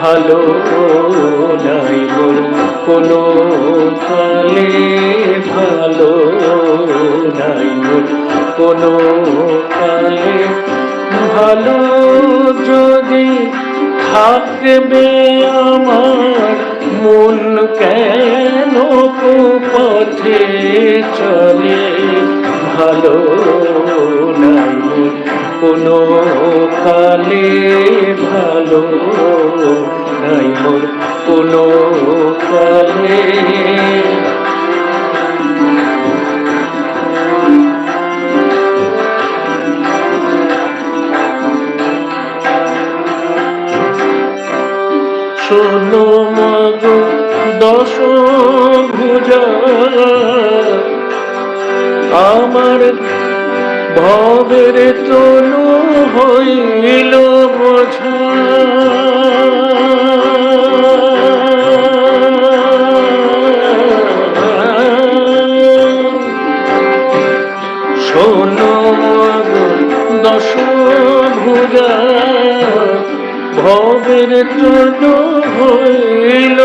ভালো নাই মোর কোনো কালে, ভালো নাই মোর কোনো কালে। ভালো যদি থাকবে আমার, মন কেন পথে চলে? ভালো নাই কোনো কালে ভালো নাই মোর কোনো কালে। শোনো মাগো দশ ভুজা আমার ভবের তনু হইল বোঝা। শোনো দশ ভুজা ভবের তনু হইল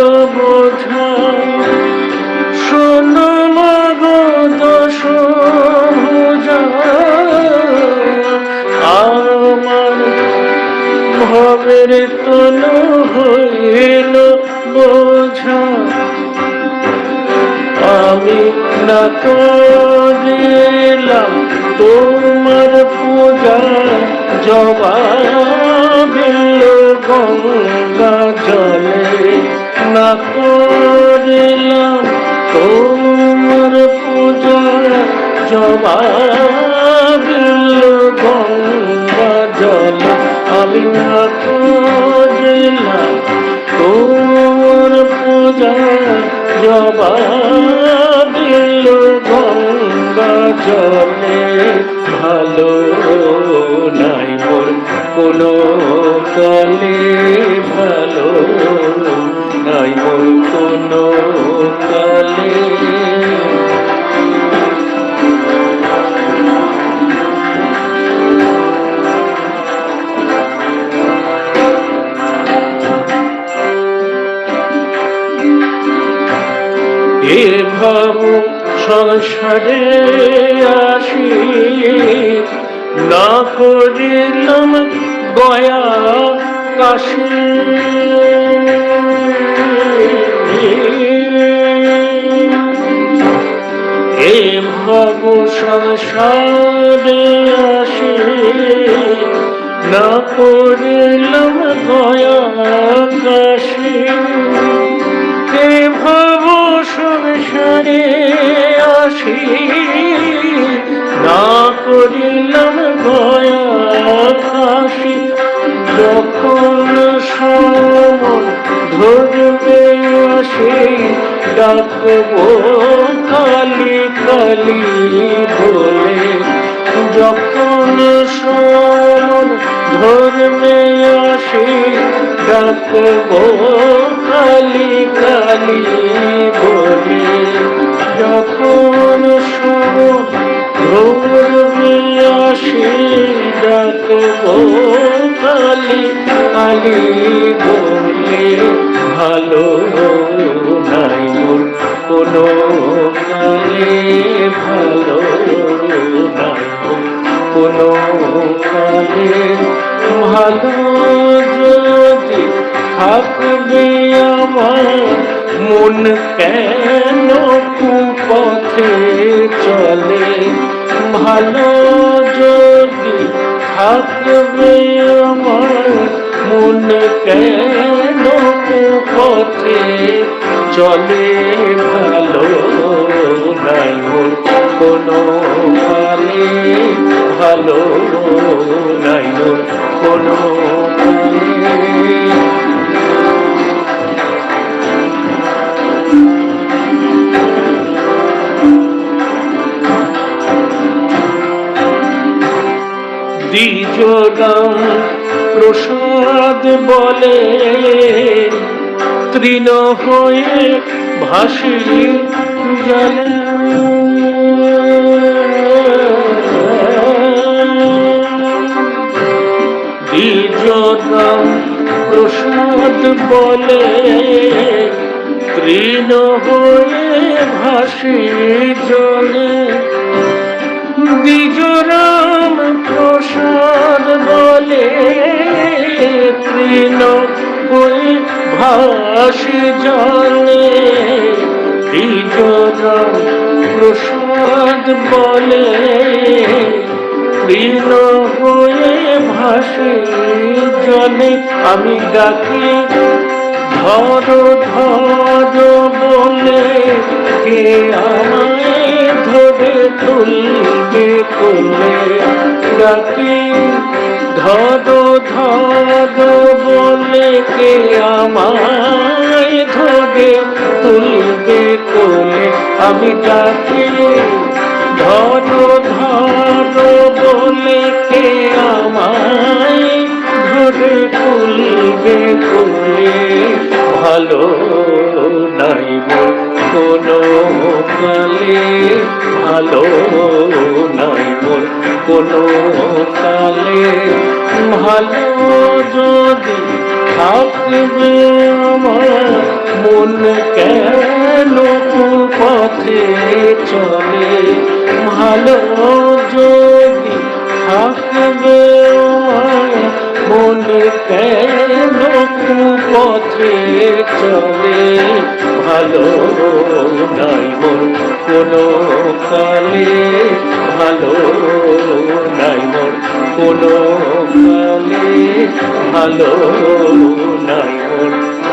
না করিলাম তোমার পূজা জবাবিল গঙ্গা জলে। না করিলাম তোমার পূজা জবাবিল গঙ্গা এ ভাব সংসারে আসি। না করিলাম গয়া কাশি। এ ভাব সংসারে আসি না করিলাম ভয়া কাশি, যখন সমন ধরবে আসে, ডাকবো কালি কালি বলে যখন সমন ধরবে আসে, ডাকবো কালি কালি বলে আসে কালি বলে ভালো নাই মোর কোনো কালে ভালো নাই কোনো ভালো যদি থাকবে আমার মন কেন ভালো যদি থাকবে আমার মন কেন কুপথে চলে ভালো নাই কোনো কালে ভালো নাই কোনো কালে দ্বিজগাম প্রসাদ বলে, তৃণ হয়ে ভাসি জলে। দ্বিজগাম প্রসাদ বলে, তৃণ হয়ে ভাসি জলে। বিজরাম প্রসাদ তৃণ হয়ে ভাসি জলে বিজরাম প্রসাদ বলে তৃণ হয়ে ভাসে জলে আমি ডাকি ধরো ধরো বলে কে আমায় ধরে তুলবে কোলে ডাকি ধরো ধরো বলে কে আমায় ধরে তুলবে কোলে আমি ডাকি ধরো ধরো বলে কে আমায় ধরে তুলবে কোলে ভালো নাই কোনো কালে ভালো নাই মোর কোনো কালে ভালো যদি থাকবে আমার, মন কেন পথে চলে? ভালো যদি থাকবে মন কেন পথে চলে? ভালো নাই মোর কোনো কালে ভালো নাই মোর কোনো কালে ভালো নাই মোর